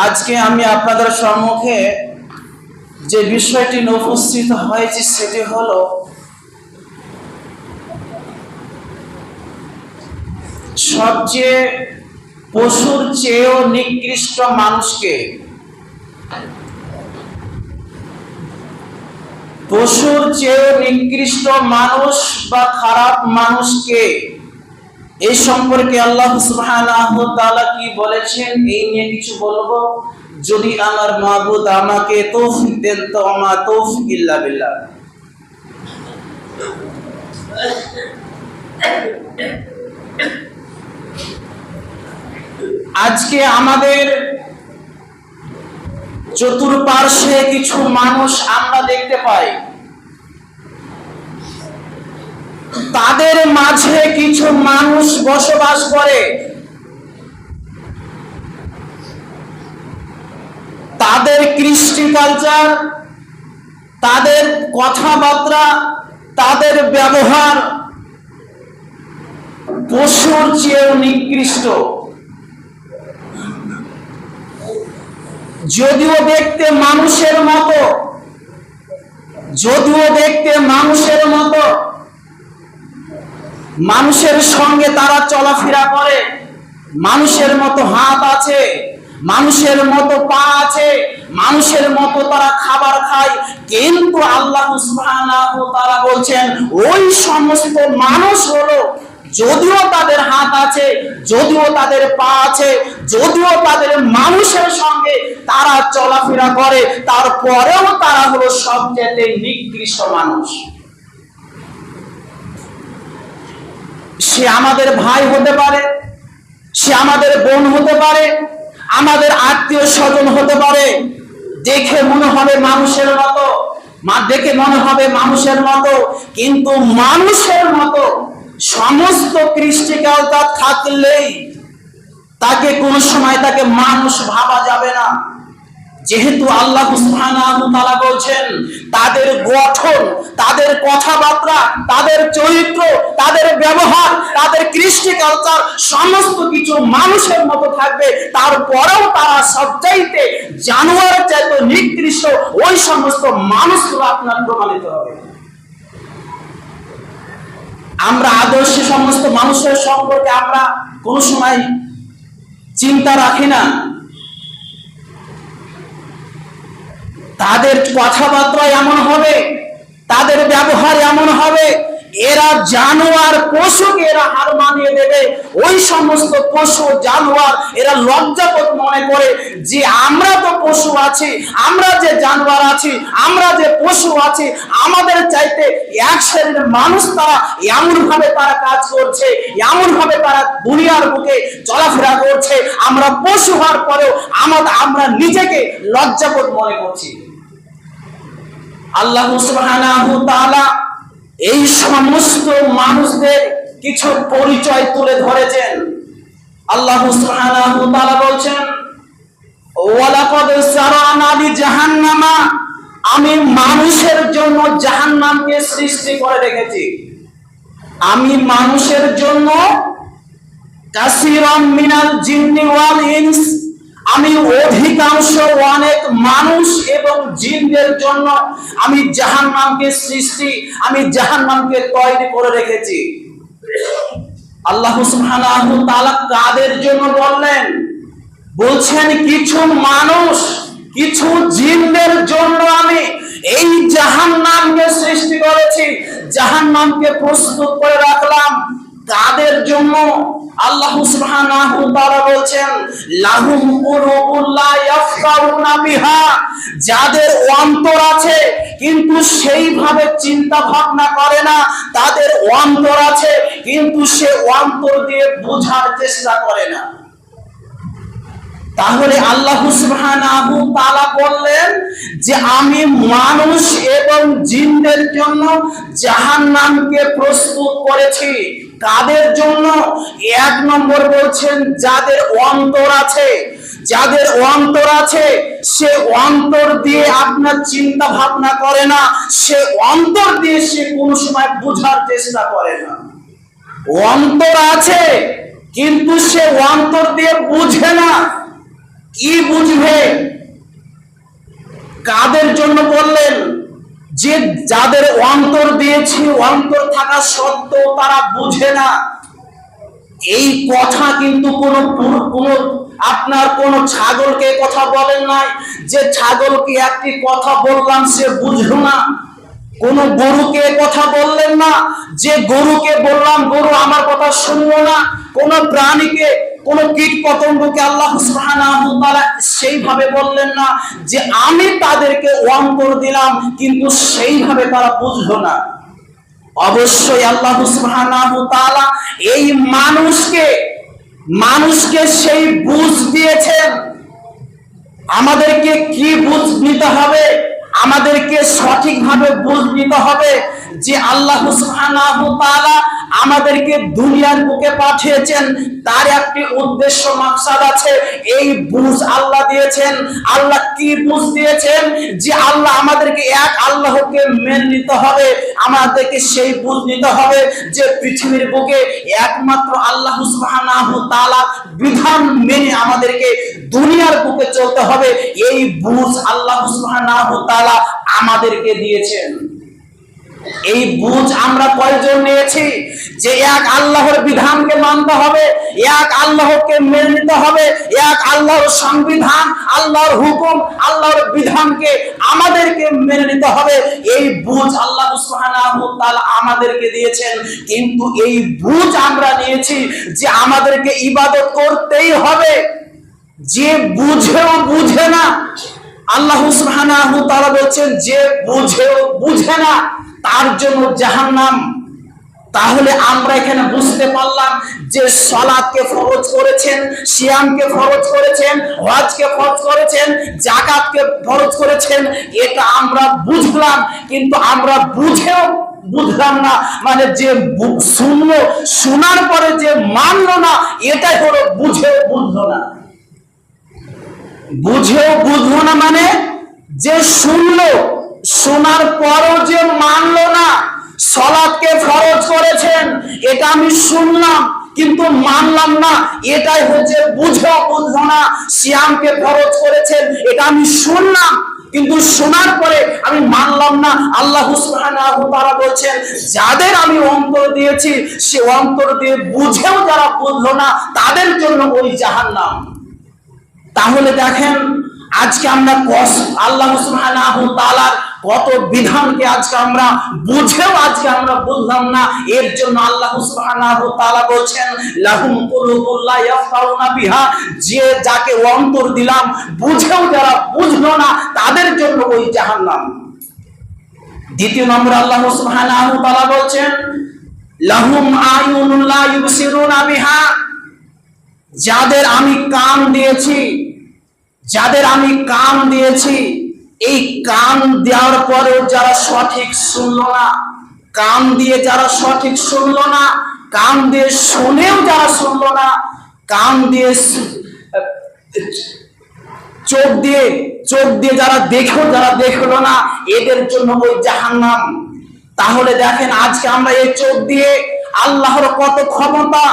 আজকে আমি আপনাদের সম্মুখে যে বিষয়টি উপস্থিত হয়েছে সেটি হলো সবচেয়ে পশুর চেয়েও নিকৃষ্ট মানুষকে পশুর চেয়েও নিকৃষ্ট মানুষ বা খারাপ মানুষকে এই সম্পর্কে আল্লাহ কি বলেছেন? এই নিয়ে কিছু বলব। যদি আমার মাবুদ আমাকে তৌফিক দেন, তো আমার তৌফিক ইল্লা বিল্লাহ। আজকে আমাদের চতুর্পার্শ্বে কিছু মানুষ আমরা দেখতে পাই। তাদের মাঝে কিছু মানুষ বসবাস করে। তাদের কৃষ্টি কালচার তাদের কথাবার্তা, তাদের ব্যবহার, পশুর চেয়েও নিকৃষ্ট। যদিও দেখতে মানুষের মতো, যদিও দেখতে মানুষের মতো মানুষের সঙ্গে তারা চলাফেরা করে। মানুষের মতো হাত আছে, মানুষের মতো পা আছে, মানুষের মতো তারা খাবার খায়। কিন্তু আল্লাহ তাআলা বলছেন, ওই সমস্ত মানুষ হলো, যদিও তাদের হাত আছে, যদিও তাদের পা আছে, যদিও তাদের মানুষের সঙ্গে তারা চলাফেরা করে, তারপরেও তারা হলো সবচেয়ে নিকৃষ্ট মানুষ। সে আমাদের ভাই হতে পারে, সে আমাদের বোন হতে পারে, আমাদের আত্মীয় স্বজন হতে পারে। দেখে মনে হবে মানুষের মতো, মা, দেখে মনে হবে মানুষের মতো, কিন্তু মানুষের মতো সমস্ত কৃষ্টিকালতা থাকলেই তাকে কোন সময় তাকে মানুষ ভাবা যাবে না। যেহেতু আল্লাহ বলছেন, তাদের গঠন, তাদের কথাবার্তা, তাদের চরিত্র, তাদের ব্যবহার, তাদের কৃষ্টি কালচার, সমস্ত কিছু মানুষের মতো থাকবে। তারপরেও তারা সবচাইতে জানোয়ার চাইতে নিকৃষ্ট ওই সমস্ত মানুষগুলো আপনার প্রমাণিত হবে। আমরা আদর্শ সমস্ত মানুষের সম্পর্কে আমরা কোন সময় চিন্তা রাখি না। তাদের কথাবার্তা এমন হবে, তাদের ব্যবহার এমন হবে, এরা জানোয়ার, পশুকে এরা হার মানিয়ে দেবে, ওই সমস্ত পশু, জানোয়ার, এরা লজ্জাবোধ মনে করে যে আমরা তো পশু আছি, আমরা যে জানোয়ার আছি, আমরা যে পশু আছি, আমাদের চাইতে এক শ্রেণির মানুষ তারা এমন ভাবে তারা কাজ করছে এমন ভাবে তারা দুনিয়ার বুকে চলাফেরা করছে, আমরা পশু হওয়ার পরেও আমরা নিজেকে লজ্জাবোধ মনে করছি। আল্লাহ এই সমস্ত মানুষদের কিছু পরিচয় তুলে ধরেছেন। আল্লাহ বলছেন লিজাহান্নামা আমি মানুষের জন্য জাহান্নামকে সৃষ্টি করে রেখেছি। আমি মানুষের জন্য কাসিরাম মিনাল জিন্নি ওয়াল ইনস আমি অধিকাংশ অনেক মানুষ এবং জিনদের জন্য আমি জাহান নামকে সৃষ্টি, আমি জাহান নামকে তৈরি করে রেখেছি। আল্লাহ সুবহানাহু তাআলা কাদের জন্য বললেন, বলছেন কিছু মানুষ, কিছু জিনদের জন্য আমি এই জাহান্নামকে সৃষ্টি করেছি। জাহান্নামকে প্রস্তুত করে রাখলাম। কাদের জন্য আল্লাহ সুবহানাহু তাআলা বলছেন, লাহুম কুলুবুল লা বিহা। যাদের অন্তর আছে, কিন্তু সেইভাবে চিন্তা ভাবনা করে না, তাদের অন্তর আছে, কিন্তু সে অন্তর দিয়ে বোঝার চেষ্টা করে না। তাহলে আল্লাহ সুবহানাহু তাআলা বললেন যে, আমি মানুষ এবং জিনদের জন্য জাহান্নামকে প্রস্তুত করেছি। কাদের জন্য এক নম্বর বলছেন, যাদের অন্তর আছে, যাদের অন্তর আছে, সে অন্তর দিয়ে আপনার চিন্তা ভাবনা করে না, সে অন্তর দিয়ে সে কোনো সময় বোঝার চেষ্টা করে না। অন্তর আছে, কিন্তু সে অন্তর দিয়ে বুঝে না। কি বুঝবে? কাদের জন্য বললেন? যে যাদের অন্তর দিয়েছি, অন্তর থাকা সত্ত্বেও তারা বুঝে না। এই কথা কিন্তু কোন কোন আপনার কোন ছাগলকে কথা বলেন নাই। যে ছাগলকে একটি কথা বললাম, সে বুঝল না। কোন গরুকে কথা বললেন না। যে গরুকে বললাম, গরু আমার কথা শুনলো না। কোন প্রাণীকে কোন কীট পতঙ্গকে আল্লাহ সেইভাবে বললেন না যে আমি তাদেরকে অন্তর দিলাম, কিন্তু সেইভাবে তারা বুঝলো না। অবশ্যই আল্লাহ তাআলা এই মানুষকে মানুষকে সেই বুঝ দিয়েছেন। আমাদেরকে কি বুঝ নিতে হবে? আমাদেরকে সঠিকভাবে বুঝ নিতে হবে যে আল্লাহ সুবহানাহু তাআলা আমাদেরকে দুনিয়ার বুকে পাঠিয়েছেন, তার একটি উদ্দেশ্য, মাকসাদ আছে, এই বুঝ আল্লাহ দিয়েছেন। আল্লাহ কি বুঝ দিয়েছেন? যে আল্লাহ আমাদেরকে এক আল্লাহকে মেনে নিতে হবে, আমাদেরকে সেই বুঝ নিতে হবে যে পৃথিবীর বুকে একমাত্র আল্লাহ সুবহানাহু তাআলা বিধান মেনে আমাদেরকে দুনিয়ার বুকে চলতে হবে। এই বুঝ আল্লাহ সুবহানাহু তাআলা আমাদেরকে দিয়েছেন। এই বুঝ আমরা কয়জন নিয়েছি? যে এক আল্লাহর বিধানকে মানতে হবে, এক আল্লাহকে মেনে নিতে হবে, এক আল্লাহর সংবিধান, আল্লাহর হুকুম, আল্লাহর বিধানকে আমাদেরকে মেনে নিতে হবে। এই বুঝ আল্লাহ তাআলা আমাদেরকে দিয়েছেন। কিন্তু এই বুঝ আমরা নিয়েছি যে আমাদেরকে ইবাদত করতেই হবে। যে বুঝেও বুঝে না, আল্লাহ সুবহানাহু তাআলা বলছেন, যে বুঝেও বুঝে না তার জন্য জাহান্নাম। তাহলে আমরা এখানে বুঝতে পারলাম যে সলাদকে ফরজ করেছেন, সিয়ামকে ফরজ করেছেন, হজকে ফরজ করেছেন জাকাতকে ফরজ করেছেন, এটা আমরা বুঝলাম। কিন্তু আমরা বুঝেও বুঝলাম না মানে যে শুনলো, শোনার পরে যে মানলো না, এটাই হলো বুঝেও বুঝলো না। বুঝেও বুঝলো না মানে যে শুনলো শোনার পরও যে মানলো না সলাদকে ফরজ করেছেন, এটা আমি শুনলাম, কিন্তু মানলাম না। এটাই হচ্ছে বুঝেও বুঝলো না, সিয়ামকে ফরজ করেছেন, এটা আমি শুনলাম, কিন্তু শোনার পরে আমি মানলাম না। আল্লাহ তাআলা বলছেন, যাদের আমি অন্তর দিয়েছি, সে অন্তর দিয়ে বুঝেও যারা বুঝলো না, তাদের জন্য ওই জাহান্নাম। তাহলে দেখেন, আজকে আমরা আল্লাহ তাআলার কত বিধানকে আজকে আমরা বুঝেও আজকে আমরা বুঝলাম না। এর জন্য আল্লাহ সুবহানাহু তাআলা বলছেন, লাহুম কুলুবুল লা ইয়াফকাহুনা বিহা। যে যাকে অন্তর দিলাম, বুঝেও যারা বুঝলো না, তাদের জন্য ওই জাহান্নাম। দ্বিতীয় নম্বর আল্লাহ সুবহানাহু তাআলা বলছেন, লাহুম আয়ুনুন লা ইউবসিরুনা বিহা। যাদের আমি কান দিয়েছি, যাদের আমি কান দিয়েছি এই কান দেওয়ার পরেও যারা সঠিক শুনলো না, কান দিয়ে যারা সঠিক শুনলো না, কান দিয়ে শুনেও যারা শুনলো না, কান দিয়ে চোখ দিয়ে চোখ দিয়ে যারা দেখো যারা দেখল না, এদের জন্য ওই জাহান্নাম। তাহলে দেখেন আজকে আমরা এই চোখ দিয়ে আল্লাহর কত ক্ষমতা,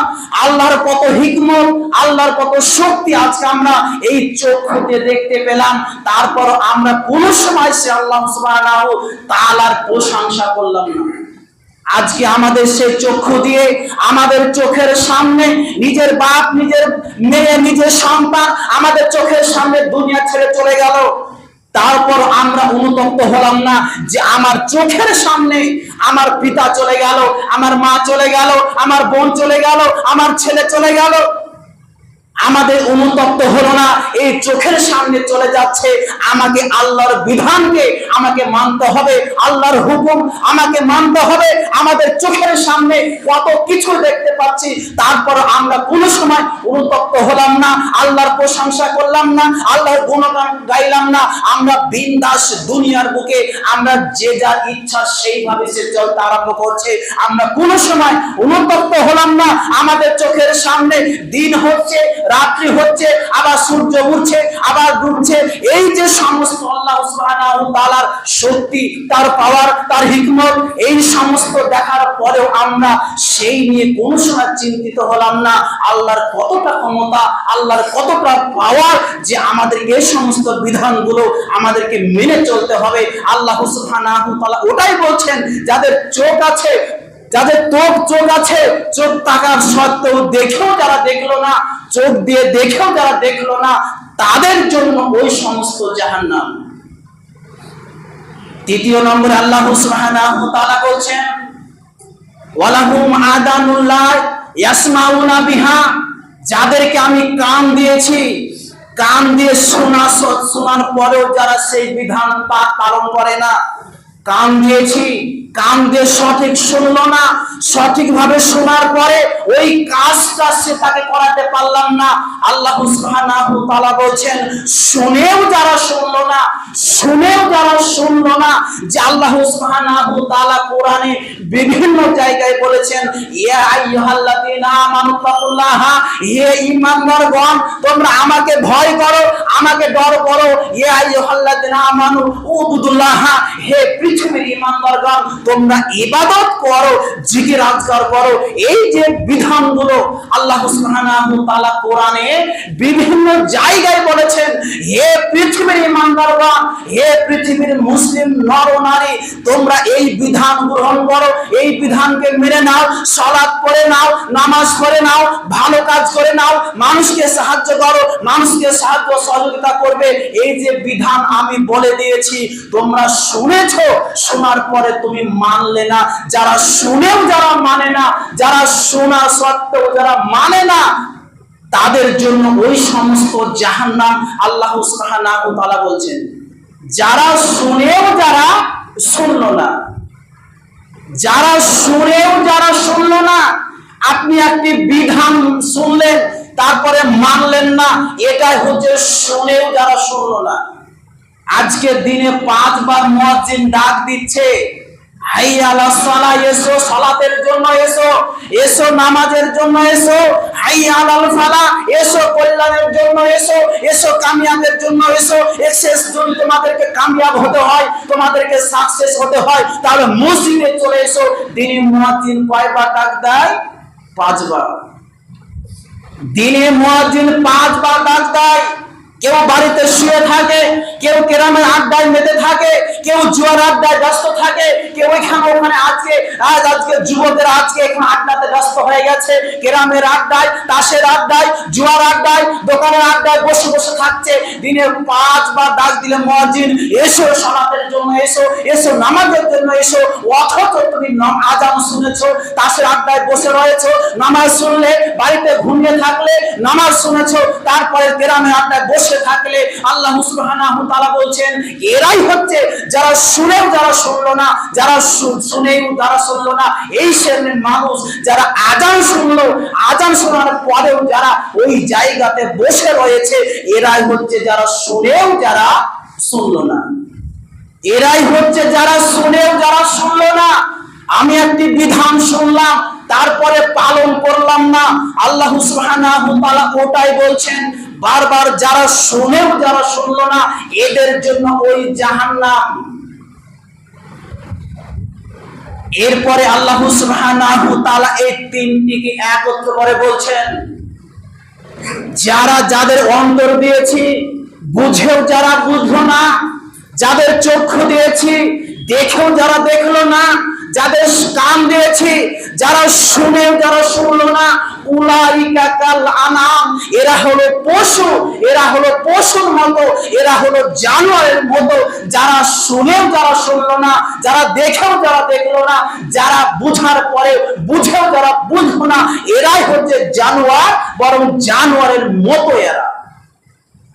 আল্লাহর কত হিকমত, আল্লাহর কত শক্তি আজকে আমরা এই চোখ দিয়ে দেখতে পেলাম। তারপর আমরা কোন সময় সে আল্লাহ তাআলার প্রশংসা করলাম না। আজকে আমাদের সেই চক্ষু দিয়ে, আমাদের চোখের সামনে নিজের বাপ, নিজের মেয়ে, নিজের সন্তান আমাদের চোখের সামনে দুনিয়া ছেড়ে চলে গেল। তারপর আমরা অনুতপ্ত হলাম না যে আমার চোখের সামনে আমার পিতা চলে গেল, আমার মা চলে গেল, আমার বোন চলে গেল, আমার ছেলে চলে গেল। আমাদের অনুতপ্ত হলো না, এই চোখের সামনে চলে যাচ্ছে। আমাকে আল্লাহর বিধানকে আমাকে মানতে হবে, আল্লাহর হুকুম আমাকে মানতে হবে। আমাদের চোখের সামনে কত কিছু দেখতে পাচ্ছি, তারপর আমরা কোনো সময় অনুতপ্ত হলাম না, আল্লাহর প্রশংসা করলাম না, আল্লাহর গুণগান গাইলাম না। আমরা বিন্দাস দুনিয়ার বুকে, আমরা যে যা ইচ্ছা সেইভাবে সে চলতে আরম্ভ করছে। আমরা কোনো সময় অনুতপ্ত হলাম না, আমাদের চোখের সামনে দিন হচ্ছে রাত্রি হচ্ছে, আবার সূর্য উঠছে, আবার ডুবছে। এই যে সমস্ত আল্লাহ তাআলার শক্তি, তার পাওয়ার তার হিকমত এই সমস্ত দেখার পরেও আমরা সেই নিয়ে কোন সময় চিন্তিত হলাম না। আল্লাহর কতটা ক্ষমতা, আল্লাহর কতটা পাওয়ার যে আমাদের এই সমস্ত বিধানগুলো আমাদেরকে মেনে চলতে হবে। আল্লাহ তাআলা ওটাই বলছেন, যাদের চোখ আছে যাদের চোখ চোখ আছে, চোখ তাকার সত্ত্বেও দেখেও যারা দেখল না, চোখ দিয়ে দেখেও যারা দেখল না, তাদের জন্য ওই সমস্ত জাহান্নাম। তৃতীয় নম্বরে আল্লাহ সুবহানাহু বলছেন, ওয়ালাহুম আদানুল্লাহ ইয়াসমাউনা বিহা। যাদেরকে আমি কান দিয়েছি, কান দিয়ে শোনা, শোনার পরেও যারা সেই বিধান পালন করে না কান দিয়েছি কান দিয়ে সঠিক শুনলো না, সঠিকভাবে শোনার পরে ওই কাজটা সে তাকে করাতে পারলাম না। আল্লাহ বলছেন, শুনেও যারা শুনলো না, শুনেও যারা শুনলো না, যে আল্লাহ কোরআনে বিভিন্ন জায়গায় বলেছেন হে তোমরা আমাকে ভয় করো, আমাকে ডর করো। ইয়া আইয়ুহাল্লাযীনা আমানু উবুদুল্লাহা, হে পৃথিবীর ঈমানদারগণ তোমরা ইবাদত করো, জিকির আজকার করো। এই যে বিধানগুলো আল্লাহ সুবহানাহু তাআলা কোরআনে বিভিন্ন জায়গায় বলেছেন, হে পৃথিবীর ঈমানদারগণ হে পৃথিবীর মুসলিম নর নারী, তোমরা এই বিধান গ্রহণ করো। এই বিধানকে মেনে নাও, সালাত পড়ে নাও, নামাজ পড়ে নাও, ভালো কাজ করে নাও, মানুষকে সাহায্য করো, মানুষকে সাহায্য সহযোগিতা করবে। এই যে বিধান আমি বলে দিয়েছি, তোমরা শুনেছো শোনার পরে তুমি মানলে না। যারা শুনেও যারা মানে না, যারা শোনা সত্ত্বেও যারা মানে না, তাদের জন্য ওই সমস্ত জাহান্নাম আল্লাহ সুবহানাহু তাআলা বলছেন। যারা শুনেও যারা শুনল না, যারা শুনেও যারা শুনলো না, আপনি একটি বিধান শুনলেন, তারপরে মানলেন না, এটাই হচ্ছে শুনেও যারা শুনলো না। আজকে দিনে পাঁচবার মুয়াজ্জিন ডাক দিচ্ছে। হাই আলা এসো এসো এসো, নামাজের এসো হাই এসো, কল্যাণের জন্য এসো এসো জন্য এসো যদি তোমাদেরকে হতে হয়, তোমাদেরকে সাকসেস হতে হয়, তাহলে মসজিদে চলে এসো। দিনে মুয়াজ্জিন কয়বার ডাক দেয়? পাঁচবার। দিনে মুয়াজ্জিন পাঁচবার ডাক দেয়। কেউ বাড়িতে শুয়ে থাকে, কেউ কেরামের আড্ডায় মেতে থাকে, কেউ জুয়ার আড্ডায় ব্যস্ত থাকে, কেউ এখানে ওখানে আজকে, আজ আজকে যুবকেরা আজকে এখানে আড্ডাতে ব্যস্ত হয়ে গেছে, কেরামের আড্ডায়, তাসের আড্ডায়, জুয়ার আড্ডায়, দোকানের আড্ডায় বসে বসে থাকছে, দিনে পাঁচবার ডাক দিলে মহাজিন এসো, সালাতের জন্য এসো এসো, নামাজের জন্য এসো, অথচ তুমি আজান শুনেছো, তাসের আড্ডায় বসে রয়েছো, নামাজ শুনলে, বাড়িতে ঘুমিয়ে থাকলে নামাজ শুনেছো, তারপরে গ্রামে আড্ডায় বসে থাকলে আল্লাহ সুবহানাহু তাআলা বলছেন, এরাই হচ্ছে যারা শুনেও যারা শুনলো না, যারা শুনেও যারা শুনলো না। এই শ্রেণির মানুষ যারা আজান শুনলো, আজান শোনার পরেও যারা ওই জায়গাতে বসে রয়েছে, এরাই হচ্ছে যারা শুনেও যারা শুনলো না। এরাই হচ্ছে যারা শুনেও যারা শুনলো না। আমি একটি বিধান শুনলাম, তারপরে পালন করলাম না। আল্লাহ সুবহানাহু ওটাই বলছেন বারবার যারা শুনেও যারা শুনলো না, এদের জন্য ওই জাহান্নাম। এরপরে আল্লাহ সুবহানাহু তাআলা এই তিনটিকে একত্র করে বলছেন, যারা যাদের অন্তর দিয়েছি, বুঝেও যারা বুঝলো না, যাদের চক্ষু দিয়েছি, দেখেও যারা দেখল না যাদের কান দিয়েছি, যারা শুনেও যারা শুনলো না, উলাইকা কাল আনাম। এরা হলো পশু, এরা হলো পশুর মতো, এরা হলো জানোয়ারের মতো। যারা শুনেও যারা শুনলো না, যারা দেখেও যারা দেখল না, যারা বুঝার পরে বুঝেও যারা বুঝলো না, এরাই হচ্ছে জানোয়ার, বরং জানোয়ারের মতো এরা।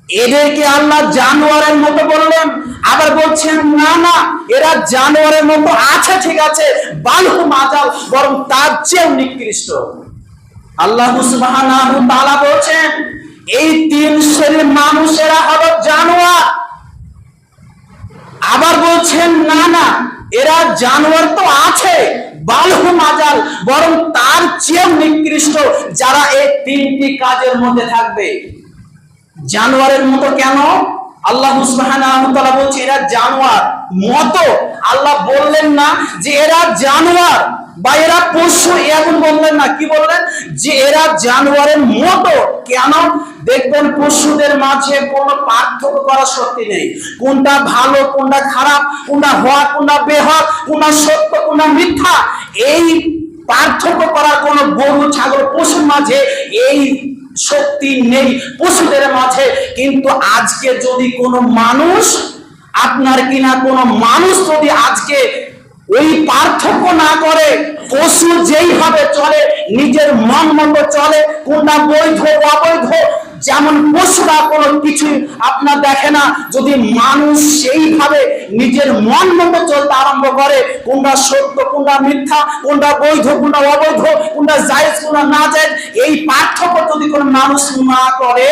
এদেরকে আল্লাহ জানোয়ারের মতো বললেন। আবার বলছেন, না না, এরা জানোয়ারের মতো আছে, ঠিক আছে, বালহু মাজাল, বরং তার চেয়েও নিকৃষ্ট। আল্লাহ তাআলা বলছেন, এই তিন শ্রেণির মানুষেরা হলো জানোয়ার। আবার বলছেন, না না, এরা জানোয়ার তো আছে, বালহু মাজাল, বরং তার চেয়েও নিকৃষ্ট যারা এই তিনটি কাজের মধ্যে থাকবে। জানোয়ারের মতো কেন? আল্লাহ তাআলা বলছে, এরা জানোয়ার মতো। আল্লাহ বললেন না যে এরা জানোয়ার বা এরা পশু এমন বললেন না। কি বললেন? যে এরা জানোয়ারের মতো। কেন? দেখবেন পশুদের মাঝে কোনো পার্থক্য করার শক্তি নেই। কোনটা ভালো, কোনটা খারাপ, কোনটা হওয়া, কোনটা বেহওয়া কোনটা সত্য, কোনটা মিথ্যা, এই পার্থক্য করার কোন গরু, ছাগল, পশুর মাঝে এই শক্তি নেই, পশুদের মাঝে। কিন্তু আজকে যদি কোনো মানুষ, আপনার কিনা কোনো মানুষ যদি আজকে ওই পার্থক্য না করে, পশু যেইভাবে চলে, নিজের মন মন্দ চলে, কোনটা বৈধ, অবৈধ যেমন পশুরা কোনো কিছু আপনার দেখে না, যদি মানুষ সেইভাবে নিজের মন মতো চলতে আরম্ভ করে, কোনটা সত্য, কোনটা মিথ্যা, কোনটা বৈধ, কোনটা অবৈধ, কোনটা জায়েজ, কোনটা না জায়েজ, এই পার্থক্য যদি কোনো মানুষ না করে,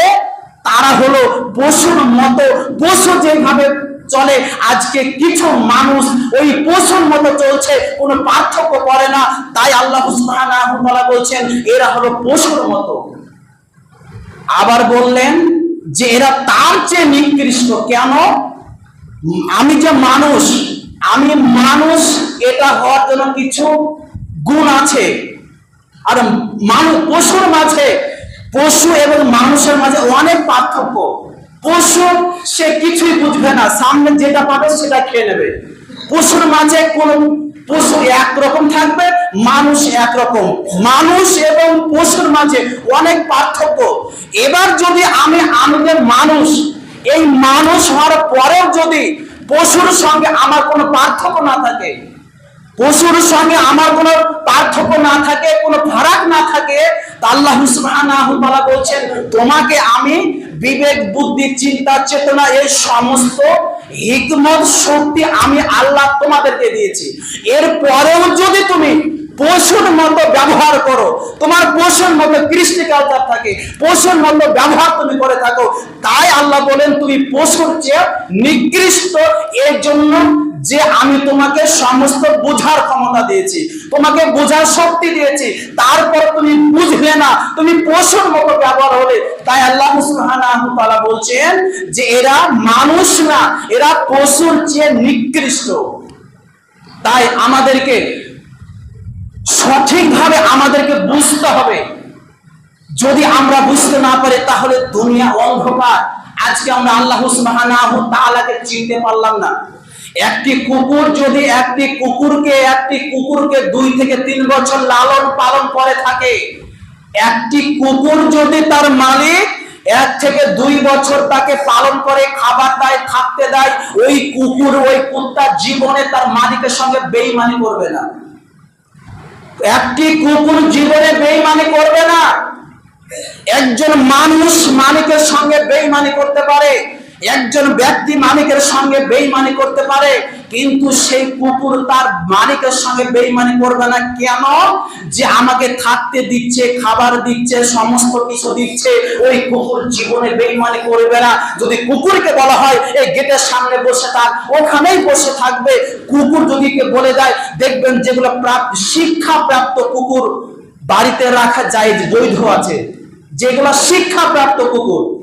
তারা হলো পশুর মতো, পশু যেভাবে চলে, আজকে কিছু মানুষ ওই পশুর মতো চলছে, কোনো পার্থক্য করে না। তাই আল্লাহ বলছেন, এরা হলো পশুর মতো। আবার বললেন যে এরা তার চেয়ে নিকৃষ্ট। কেন? আমি যে মানুষ, আমি মানুষ, এটা হওয়ার জন্য কিছু গুণ আছে। আর মানুষ পশুর মাঝে, পশু এবং মানুষের মাঝে অনেক পার্থক্য। পশু, সে কিছুই বুঝবে না। সামনে যেটা পাবে সেটা খেয়ে নেবে। পশুর মাঝে কোন পশু একরকম থাকবে, মানুষ একরকম। মানুষ এবং পশুর মাঝে অনেক পার্থক্য। এবার যদি আমি আমাদের মানুষ, এই মানুষ হওয়ার পরেও যদি পশুর সঙ্গে আমার কোনো পার্থক্য না থাকে, পশুর সঙ্গে আমার কোনো পার্থক্য না থাকে, কোনো ফারাক না থাকে আল্লাহ সুবহানাহু বলছেন, তোমাকে আমি বিবেক, বুদ্ধি, চিন্তা, চেতনা এই সমস্ত হিকমত, শক্তি আমি আল্লাহ তোমাদেরকে দিয়েছি। এর পরেও যদি তুমি পশুর মতো ব্যবহার করো, তোমার পশুর মতো কৃষ্টি কালচার থাকে, পশুর মতো ব্যবহার তুমি করে থাকো, তাই আল্লাহ বলেন, তুমি পশুর চেয়ে নিকৃষ্ট, এর জন্য যে আমি তোমাকে সমস্ত বোঝার ক্ষমতা দিয়েছি, তোমাকে বোঝার শক্তি দিয়েছি, তারপর তুমি বুঝবে না, তুমি পশুর মতো ব্যবহার হলে। তাই আল্লাহ সুবহানাহু বলছেন যে এরা মানুষ না, এরা পশুর চেয়ে নিকৃষ্ট। তাই আমাদেরকে সঠিকভাবে আমাদেরকে বুঝতে হবে। যদি আমরা বুঝতে না পারি, তাহলে দুনিয়া অন্ধকার। আজকে আমরা আল্লাহ সুবহানাহু তাআলাকে চিনতে পারলাম না। একটি কুকুর যদি একটি কুকুরকে একটি কুকুরকে দুই থেকে তিন বছর লালন পালন করে থাকে, একটি কুকুর যদি তার মালিক এক থেকে দুই বছর তাকে পালন করে, খাবার দেয়, থাকতে দেয়, ওই কুকুর, ওই কুত্তার জীবনে তার মালিকের সঙ্গে বেইমানি করবে না। একটি কুকুর জীবনে বেইমানি করবে না। একজন মানুষ মালিকের সঙ্গে বেইমানি করতে পারে। একজন ব্যক্তি মালিকের সঙ্গে বেইমানি করতে পারে, কিন্তু সেই কুকুর তার মালিকের সঙ্গে বেইমানি করবে না। কেন? যে আমাকে থাকতে দিচ্ছে, খাবার দিচ্ছে, সমস্ত কিছু দিচ্ছে, ওই কুকুর জীবনে বেইমানি করবে না। যদি কুকুরকে বলা হয়, এই গেটের সামনে বসে থাক, ওখানেই বসে থাকবে। কুকুর যদি কে বলে দেয়, দেখবেন যেগুলো প্রাপ্ত শিক্ষা প্রাপ্ত কুকুর বাড়িতে রাখা যায় বৈধ আছে, যেগুলো শিক্ষা প্রাপ্ত কুকুর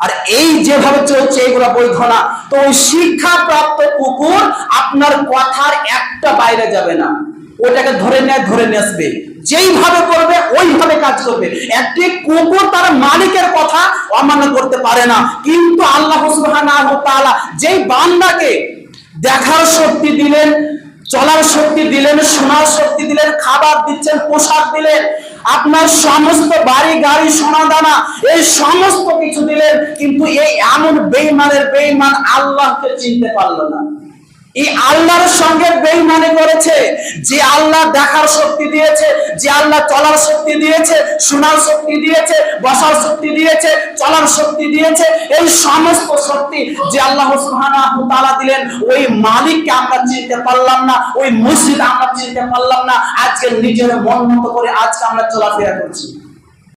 আর এই যেভাবে চলছে, এগুলো বৈধ না। তো ওই শিক্ষা প্রাপ্ত কুকুর আপনার কথার একটা বাইরে যাবে না। ওটাকে ধরে নেয়, ধরে নিয়ে আসবে। যেইভাবে করবে, ওইভাবে কাজ করবে। একটি কুকুর তার মালিকের কথা অমান্য করতে পারে না। কিন্তু আল্লাহ তাআলা যেই বান্দাকে দেখার শক্তি দিলেন, চলার শক্তি দিলেন, শোনার শক্তি দিলেন, খাবার দিচ্ছেন, পোশাক দিলেন আপনার সমস্ত বাড়ি, গাড়ি সোনা দানা এই সমস্ত কিছু দিলেন, কিন্তু এই এমন বেইমানের বেইমান আল্লাহকে চিনতে পারল না। এই আল্লাহর সঙ্গে বেইমানি করেছে, যে আল্লাহ দেখার শক্তি দিয়েছে, যে আল্লাহ চলার শক্তি দিয়েছে, শোনার শক্তি দিয়েছে, বসার শক্তি দিয়েছে, চলার শক্তি দিয়েছে, এই সমস্ত শক্তি যে আল্লাহ তাআলা দিলেন, ওই মালিককে আমরা চিনতে পারলাম না, ওই মসজিদ আমরা চিনতে পারলাম না, আজকে নিজের মন মতো করে আজকে আমরা চলাফেরা করছি।